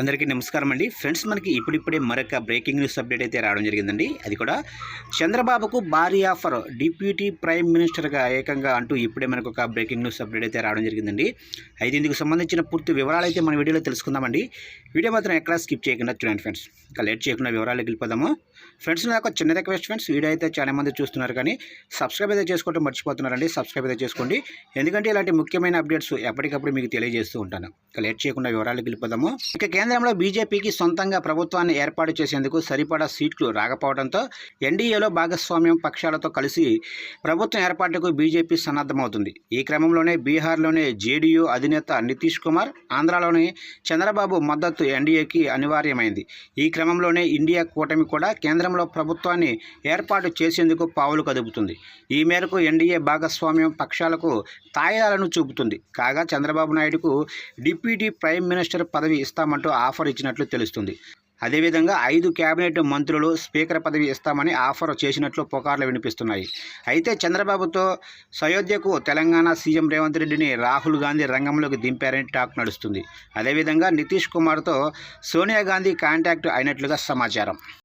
అందరికీ నమస్కారం అండి. ఫ్రెండ్స్ మనకి ఇప్పుడిప్పుడే మరొక బ్రేకింగ్ న్యూస్ అప్డేట్ అయితే రావడం జరిగిందండి. అది కూడా చంద్రబాబుకు భారీ ఆఫర్ డిప్యూటీ ప్రైమ్ మినిస్టర్గా ఏకంగా అంటూ ఇప్పుడే మనకు ఒక బ్రేకింగ్ న్యూస్ అప్డేట్ అయితే రావడం జరిగిందండి. అయితే ఇందుకు సంబంధించిన పూర్తి వివరాలు అయితే మన వీడియోలో తెలుసుకుందామండి. వీడియో మాత్రం ఎక్కడా స్కిప్ చేయకుండా చూడండి ఫ్రెండ్స్. ఇంకా లేట్ చేయకుండా వివరాలకు వెళ్ళిపోదాము. ఫ్రెండ్స్ నాకు చిన్న రిక్వెస్ట్ ఫ్రెండ్స్ వీడియో అయితే చాలా మంది చూస్తున్నారు కానీ సబ్స్క్రైబ్ అయితే చేసుకోవడం మర్చిపోతున్నారండి. సబ్స్క్రైబ్ అయితే చేసుకోండి. ఎందుకంటే ఇలాంటి ముఖ్యమైన అప్డేట్స్ ఎప్పటికప్పుడు మీకు తెలియజేస్తూ ఉంటాను. ఇంకా లేట్ చేయకుండా వివరాలకు వెళ్ళిపోదాము. ఇక కేంద్రంలో బీజేపీకి సొంతంగా ప్రభుత్వాన్ని ఏర్పాటు చేసేందుకు సరిపడా సీట్లు రాకపోవడంతో ఎన్డీఏలో భాగస్వామ్యం పక్షాలతో కలిసి ప్రభుత్వం ఏర్పాటుకు బీజేపీ సన్నద్ధమవుతుంది. ఈ క్రమంలోనే బీహార్లోనే జేడీయూ అధినేత నితీష్ కుమార్ ఆంధ్రాలోని చంద్రబాబు మద్దతు ఎన్డీఏకి అనివార్యమైంది. ఈ క్రమంలోనే ఇండియా కూటమి కూడా కేంద్రంలో ప్రభుత్వాన్ని ఏర్పాటు చేసేందుకు పావులు కదుపుతుంది. ఈ మేరకు ఎన్డీఏ భాగస్వామ్యం పక్షాలకు తాయాలను చూపుతుంది. కాగా చంద్రబాబు నాయుడుకు డిప్యూటీ ప్రైమ్ మినిస్టర్ పదవి ఇస్తామంటూ ఆఫర్ ఇచ్చినట్లు తెలుస్తుంది. అదేవిధంగా ఐదు కేబినెట్ మంత్రులు స్పీకర్ పదవి ఇస్తామని ఆఫర్ చేసినట్లు పుకార్లు వినిపిస్తున్నాయి. అయితే చంద్రబాబుతో సయోధ్యకు తెలంగాణ సీఎం రేవంత్ రెడ్డిని రాహుల్ గాంధీ రంగంలోకి దింపారని టాక్ నడుస్తుంది. అదేవిధంగా నితీష్ కుమార్తో సోనియా గాంధీ కాంటాక్ట్ అయినట్లుగా సమాచారం.